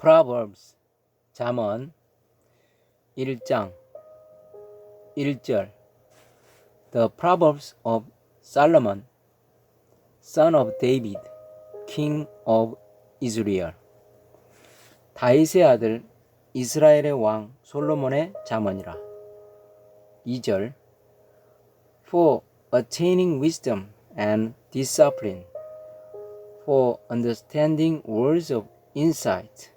Proverbs 잠언 1장 1절 The Proverbs of Solomon son of David king of Israel 다윗의 아들 이스라엘의 왕 솔로몬의 잠언이라 2절 For attaining wisdom and discipline for understanding words of insight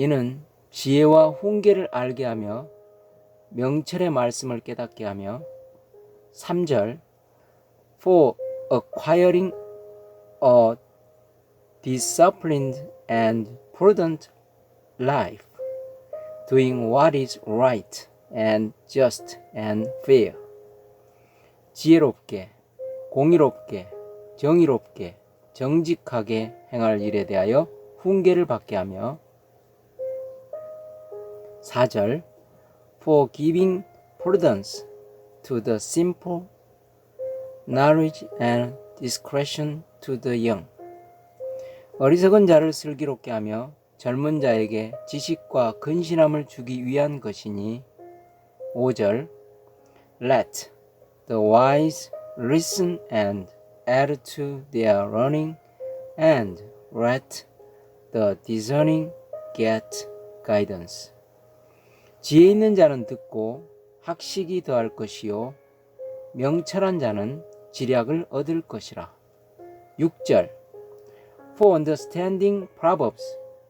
이는 지혜와 훈계를 알게 하며 명철의 말씀을 깨닫게 하며 3절 for acquiring a disciplined and prudent life doing what is right and just and fair 지혜롭게 공의롭게 정의롭게 정직하게 행할 일에 대하여 훈계를 받게 하며 4절 For giving prudence to the simple, knowledge and discretion to the young. 어리석은 자를 슬기롭게 하며 젊은 자에게 지식과 근신함을 주기 위한 것이니 5절 Let the wise listen and add to their learning and let the discerning get guidance. 지혜 있는 자는 듣고 학식이 더할 것이요 명철한 자는 지략을 얻을 것이라. 6절 For understanding proverbs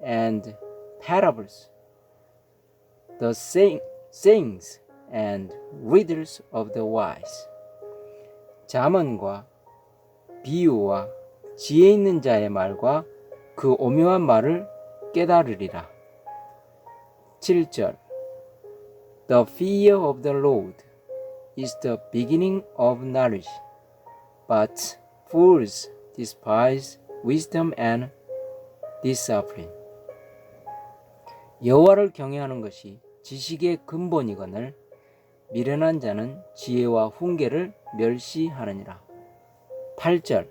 and parables the saying, sayings and riddles of the wise 자문과 비유와 지혜 있는 자의 말과 그 오묘한 말을 깨달으리라. 7절 The fear of the Lord is the beginning of knowledge, but fools despise wisdom and discipline. 여호와를 경외하는 것이 지식의 근본이거늘 미련한 자는 지혜와 훈계를 멸시하느니라. 8절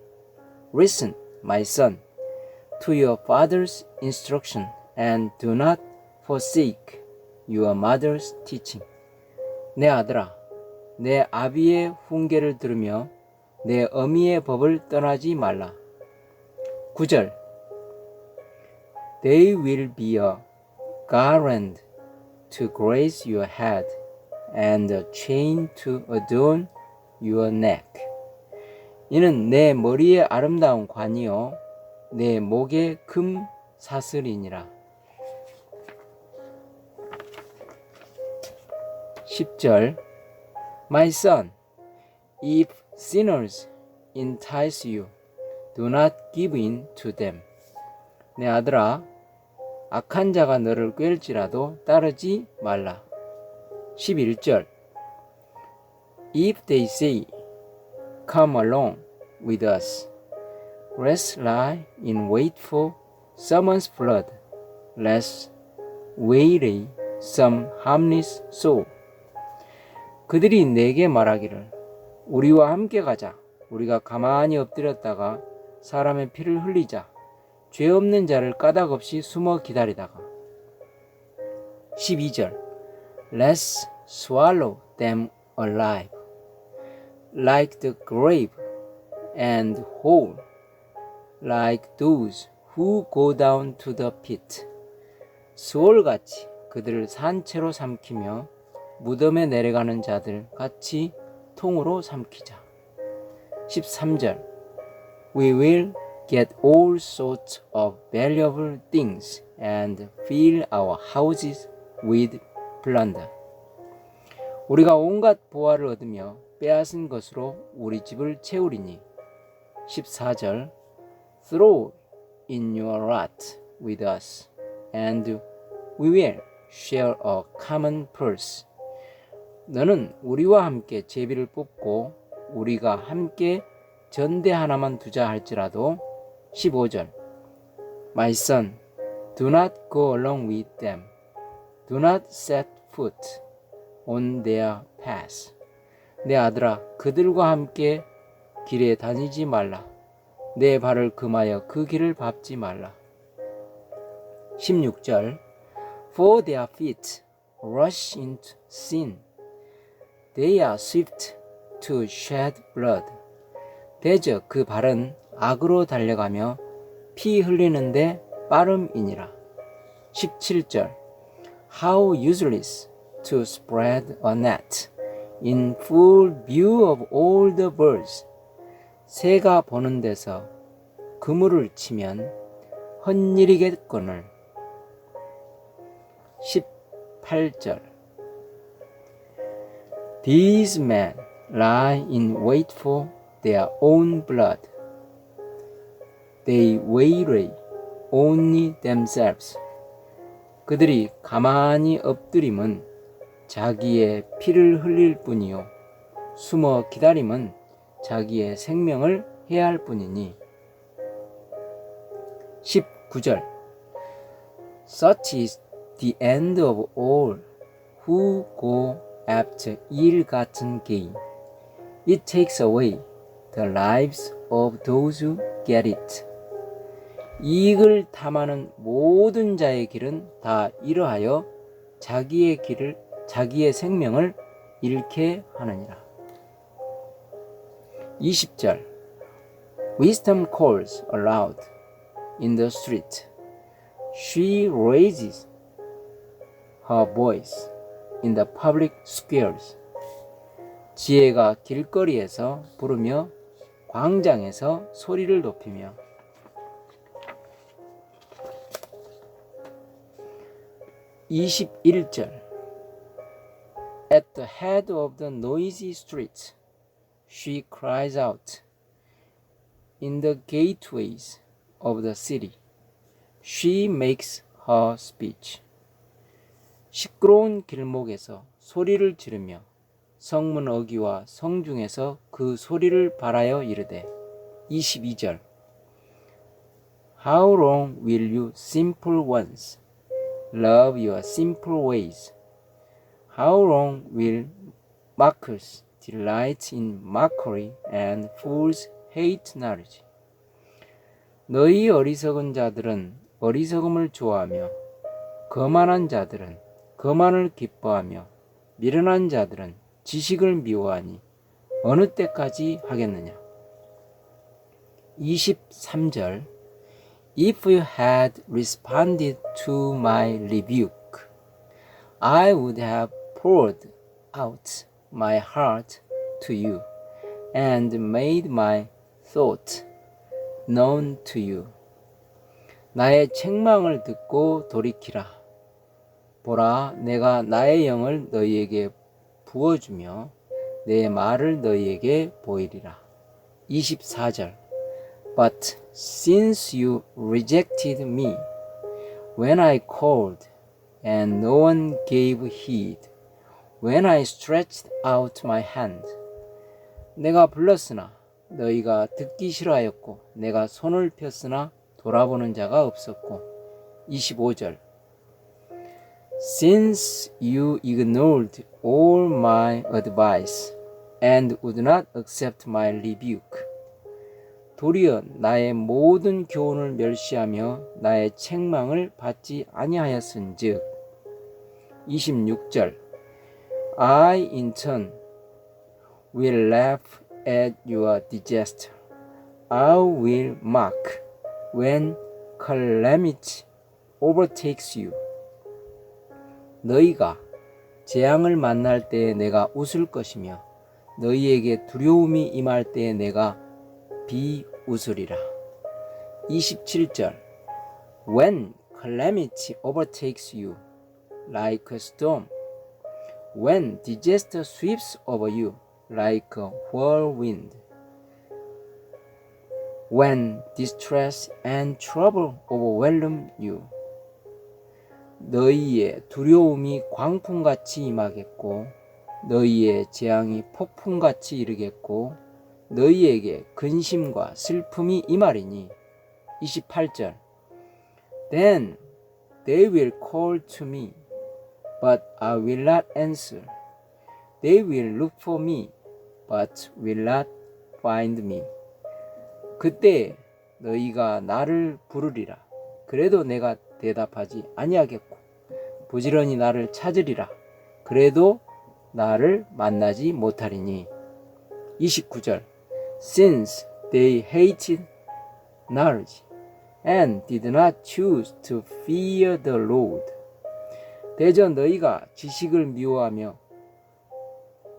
Listen, my son, to your father's instruction and do not forsake your mother's teaching. 내 아들아, 내 아비의 훈계를 들으며 내 어미의 법을 떠나지 말라. 9절 They will be a garland to grace your head and a chain to adorn your neck. 이는 내 머리의 아름다운 관이요 내 목의 금 사슬이니라. 10절 My son, if sinners entice you, do not give in to them. 내 아들아, 악한 자가 너를 꿰을지라도 따르지 말라. 11절 If they say, Come along with us, let's lie in wait for someone's blood, let's waylay some harmless soul. 그들이 내게 말하기를 우리와 함께 가자. 우리가 가만히 엎드렸다가 사람의 피를 흘리자. 죄 없는 자를 까닭 없이 숨어 기다리다가 12절 Let's swallow them alive like the grave and whole like those who go down to the pit 수월같이 그들을 산채로 삼키며 무덤에 내려가는 자들 같이 통으로 삼키자. 13절 We will get all sorts of valuable things and fill our houses with plunder. 우리가 온갖 보화를 얻으며 빼앗은 것으로 우리 집을 채우리니. 14절 Throw in your lot with us and we will share a common purse. 너는 우리와 함께 제비를 뽑고 우리가 함께 전대 하나만 두자 할지라도 15절 My son, do not go along with them. Do not set foot on their path. 내 아들아, 그들과 함께 길에 다니지 말라. 내 발을 금하여 그 길을 밟지 말라. 16절 For their feet rush into sin. They are swift to shed blood. 대저 그 발은 악으로 달려가며 피 흘리는데 빠름이니라. 17절 How useless to spread a net in full view of all the birds. 새가 보는 데서 그물을 치면 헛일이겠거늘. 18절 These men lie in wait for their own blood. They waylay only themselves. 그들이 가만히 엎드림은 자기의 피를 흘릴 뿐이요. 숨어 기다림은 자기의 생명을 해할 뿐이니. 19절 Such is the end of all who go after ill-gotten gain. It takes away the lives of those who get it. 이익을 탐하는 모든 자의 길은 다 이러하여 자기의 길을 자기의 생명을 잃게 하느니라. 20절 Wisdom calls aloud in the street. She raises her voice in the public squares. 지혜가 길거리에서 부르며 광장에서 소리를 높이며 21절 At the head of the noisy street, she cries out. In the gateways of the city, she makes her speech. 시끄러운 길목에서 소리를 지르며 성문 어귀와 성중에서 그 소리를 발하여 이르되 22절 How long will you simple ones love your simple ways? How long will mockers delight in mockery and fools hate knowledge? 너희 어리석은 자들은 어리석음을 좋아하며 거만한 자들은 거만을 기뻐하며 미련한 자들은 지식을 미워하니 어느 때까지 하겠느냐? 23절 If you had responded to my rebuke, I would have poured out my heart to you and made my thought known to you. 나의 책망을 듣고 돌이키라. 보라, 내가 나의 영을 너희에게 부어주며 내 말을 너희에게 보이리라. 24절 But since you rejected me when I called and no one gave heed when I stretched out my hand 내가 불렀으나 너희가 듣기 싫어하였고 내가 손을 폈으나 돌아보는 자가 없었고 25절 Since you ignored all my advice and would not accept my rebuke 도리어 나의 모든 교훈을 멸시하며 나의 책망을 받지 아니하였은즉 26절 I in turn will laugh at your disaster I will mock when calamity overtakes you 너희가 재앙을 만날 때에 내가 웃을 것이며 너희에게 두려움이 임할 때에 내가 비웃으리라. 27절 When calamity overtakes you like a storm, when disaster sweeps over you like a whirlwind, when distress and trouble overwhelm you, 너희의 두려움이 광풍같이 임하겠고 너희의 재앙이 폭풍같이 이르겠고 너희에게 근심과 슬픔이 임하리니 28절 Then they will call to me but I will not answer They will look for me but will not find me 그때 너희가 나를 부르리라 그래도 내가 대답하지 아니하겠고 부지런히 나를 찾으리라. 그래도 나를 만나지 못하리니. 29절. Since they hated knowledge and did not choose to fear the Lord. 대저 너희가 지식을 미워하며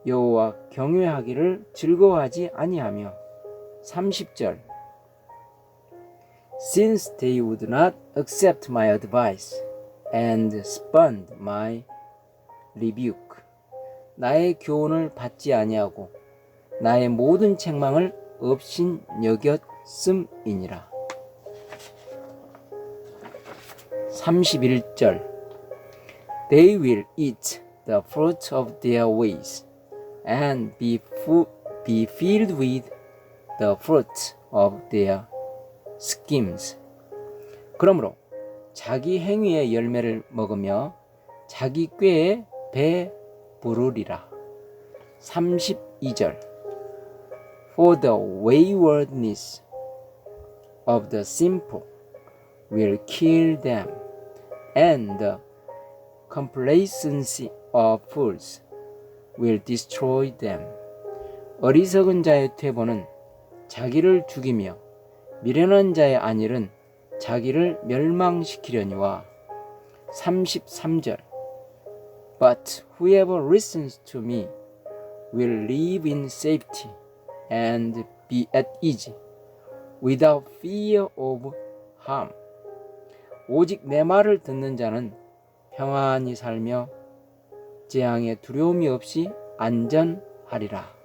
여호와 경외하기를 즐거워하지 아니하며. 30절 Since they would not accept my advice and spurned my rebuke 나의 교훈을 받지 아니하고 나의 모든 책망을 없인 여겼음이니라 31절 They will eat the fruit of their ways and be, fu- be filled with the fruit of their schemes. 그러므로 자기 행위의 열매를 먹으며 자기 꾀에 배 부르리라. 32절 For the waywardness of the simple will kill them, and the complacency of fools will destroy them. 어리석은 자의 퇴보는 자기를 죽이며 미련한 자의 안일은 자기를 멸망시키려니와 33절 But whoever listens to me will live in safety and be at ease without fear of harm. 오직 내 말을 듣는 자는 평안히 살며 재앙의 두려움이 없이 안전하리라.